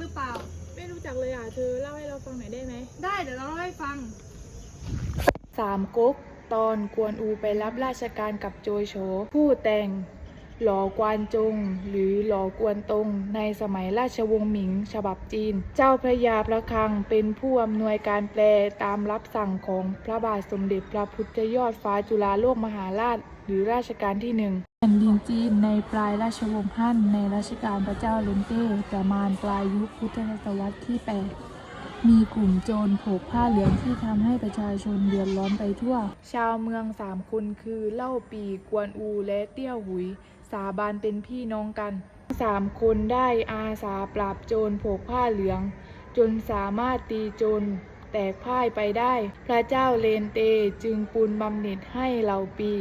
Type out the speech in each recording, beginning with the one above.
หรือเปล่า ไม่รู้จักเลยอะเธอเล่าให้เราฟังหน่อยได้ไหม ได้เดี๋ยวเราเล่าให้ฟัง สามก๊กตอนกวนอูไปรับราชการกับโจโฉผู้แต่ง หลอกวานจง หรือหลอกวนตง ในสมัยราชวงศ์หมิง ฉบับจีน เจ้าพระยาพระคังเป็นผู้อำนวยการแปลตามรับสั่งของพระบาทสมเด็จพระพุทธยอดฟ้าจุฬาโลกมหาราช หรือราชการที่หนึ่งแผ่นดินจีนในปลายราชวงศ์ฮั่นในรัชกาลพระเจ้าเลนเต้ประมาณปลายยุคพุทธศตวรรษที่ 8มีกลุ่มโจรโผกผ้าเหลืองที่ทำให้ประชาชนเดือดร้อนไปทั่ว ชาวเมืองสามคนคือเล่าปี กวนอู และเตี้ยวหุย สาบานเป็นพี่น้องกันสามคนได้อาสาปราบโจรโผกผ้าเหลือง จนสามารถตีโจรแตกพ่ายไปได้ พระเจ้าเลนเตจึงปูนบำเหน็จให้เหล่าปี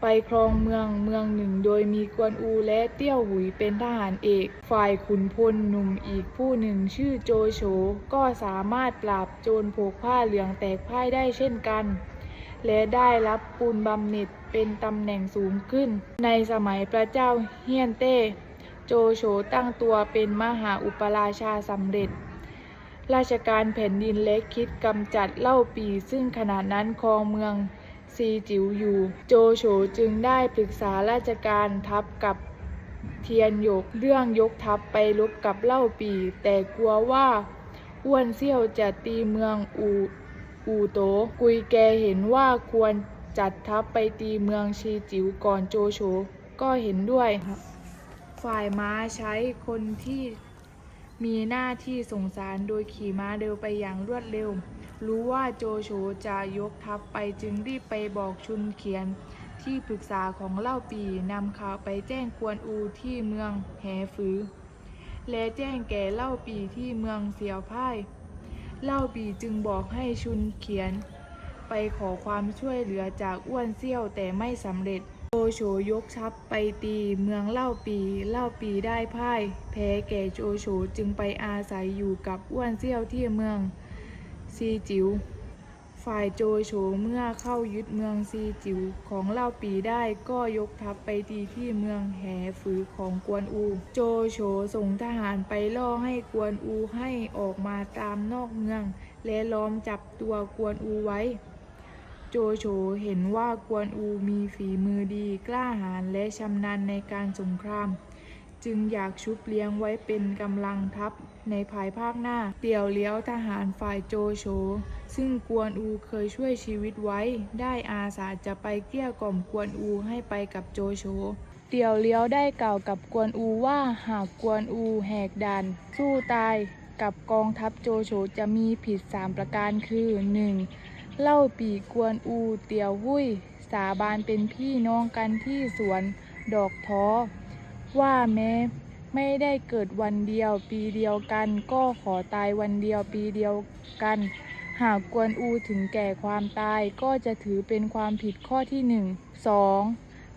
ไปครองเมืองเมืองหนึ่งโดยมีกวนอูและเตี้ยวหุยเป็นทหารเอก ฝ่ายขุนพลหนุ่มอีกผู้หนึ่งชื่อโจโฉก็สามารถปราบโจรผูกผ้าเหลืองแตกพ่ายได้เช่นกัน และได้รับปูนบำเหน็จ เป็นตำแหน่งสูงขึ้น ในสมัยพระเจ้าเฮียนเต้โจโฉตั้งตัวเป็นมหาอุปราชาสำเร็จ ราชการแผ่นดินเล็กคิดกำจัดเล่าปีซึ่งขณะนั้นครองเมืองซีจิ๋วอยู่ โจโฉจึงได้ปรึกษาราชการทัพกับเทียนหยกเรื่องยกทัพไปรบกับเล่าปี แต่กลัวว่าอ้วนเซี่ยวจะตีเมืองอูอูโต กุยแกเห็นว่าควร จัดทัพไปตีเมืองชีจิ๋วก่อนโจโฉก็เห็นด้วย ฝ่ายม้าใช้คนที่มีหน้าที่ส่งสารโดยขี่ม้าเร็วไปอย่างรวดเร็ว รู้ว่าโจโฉจะยกทัพไปจึงรีบไปบอกชุนเขียนที่ปรึกษาของเล่าปีนำข่าวไปแจ้งกวนอูที่เมืองแหฝือ และแจ้งแก่เล่าปีที่เมืองเสียวพ่าย เล่าปีจึงบอกให้ชุนเขียน ไปขอความช่วยเหลือจากอ้วนเซี่ยวแต่ไม่สำเร็จโจโฉยกทัพไปตีเมืองเล่าปี เล่าปีได้พ่าย แพ้แก่โจโฉจึงไปอาศัยอยู่กับอ้วนเซี่ยวที่เมืองซีจิวฝ่ายโจโฉเมื่อเข้ายึดเมืองซีจิวของเล่าปีได้ก็ยกทัพไปตีที่เมืองแหฝือของกวนอู โจโฉส่งทหารไปล่อให้กวนอูให้ออกมาตามนอกเมือง และล้อมจับตัวกวนอูไว้ โจโฉเห็นว่ากวนอูมีฝีมือดีกล้าหาญและชำนาญในการสงคราม จึงอยากชุบเลี้ยงไว้เป็นกำลังทัพในภายภาคหน้า เตี่ยวเลี้ยวทหารฝ่ายโจโฉซึ่งกวนอูเคยช่วยชีวิตไว้ ได้อาสาจะไปเกลี้ยกล่อมกวนอูให้ไปกับโจโฉเตี่ยวเลี้ยวได้กล่าวกับกวนอูว่าหากกวนอูแหกด่านสู้ตายกับกองทัพโจโฉจะมีผิด 3 ประการคือ 1. เล่าปีกวนอูเตียวหุ้ย สาบานเป็นพี่น้องกันที่สวนดอกท้อ ว่าแม้ไม่ได้เกิดวันเดียวปีเดียวกัน ก็ขอตายวันเดียวปีเดียวกัน หากกวนอูถึงแก่ความตายก็จะถือเป็นความผิดข้อที่หนึ่งสอง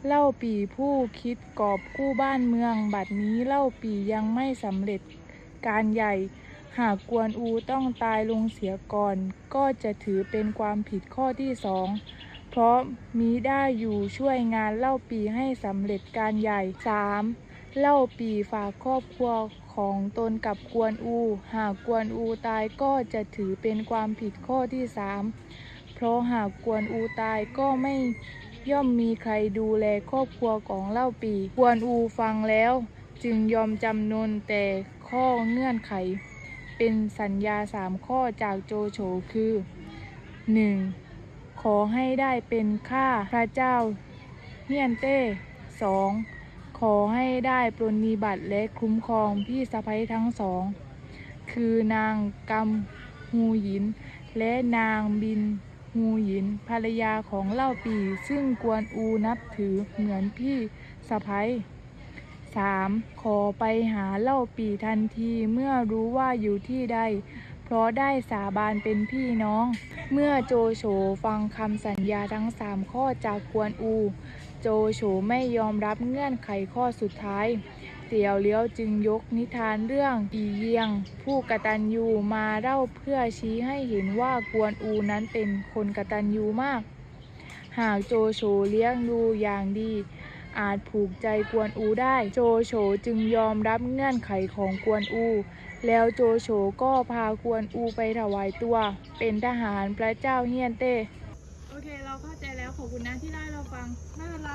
เล่าปีผู้คิดกอบกู้บ้านเมือง บัดนี้เล่าปียังไม่สำเร็จการใหญ่ หากกวนอูต้องตายลงเสียก่อน ก็จะถือเป็นความผิดข้อที่สองเพราะมิได้อยู่ช่วยงานเล่าปีให้สำเร็จการใหญ่ 3. เล่าปีฝากครอบครัวของตนกับกวนอู หากกวนอูตายก็จะถือเป็นความผิดข้อที่3เพราะหากกวนอูตายก็ไม่ย่อมมีใครดูแลครอบครัวของเล่าปี กวนอูฟังแล้ว จึงยอมจำนนแต่ข้อเงื่อนไข เป็นสัญญาสามข้อจากโจโฉคือ 1. ขอให้ได้เป็นข้าพระเจ้าเฮียนเต้ 2. ขอให้ได้ปรนนิบัติและคุ้มครองพี่สะใภ้ทั้งสอง คือนางกำฮูหยิน และนางบินฮูหยินภรรยาของเล่าปี ซึ่งกวนอูนับถือเหมือนพี่สะใภ้ 3. ขอไปหาเล่าปีทันทีเมื่อรู้ว่าอยู่ที่ใด เพราะได้สาบานเป็นพี่น้อง เมื่อโจโฉฟังคำสัญญาทั้งสามข้อจากกวนอู โจโฉไม่ยอมรับเงื่อนไขข้อสุดท้าย เตียวเลี้ยวจึงยกนิทานเรื่องอีเยียง ผู้กตัญญูมาเล่าเพื่อชี้ให้เห็นว่ากวนอูนั้นเป็นคนกตัญญูมาก หากโจโฉเลี้ยงดูอย่างดี อาจผูกใจกวนอูได้ โจโฉจึงยอมรับเงื่อนไขของกวนอู แล้วโจโฉก็พากวนอูไปถวายตัว เป็นทหารพระเจ้าเฮียนเต้ โอเค เราเข้าใจแล้วขอบคุณนะที่ได้เราฟัง ไม่เป็นไร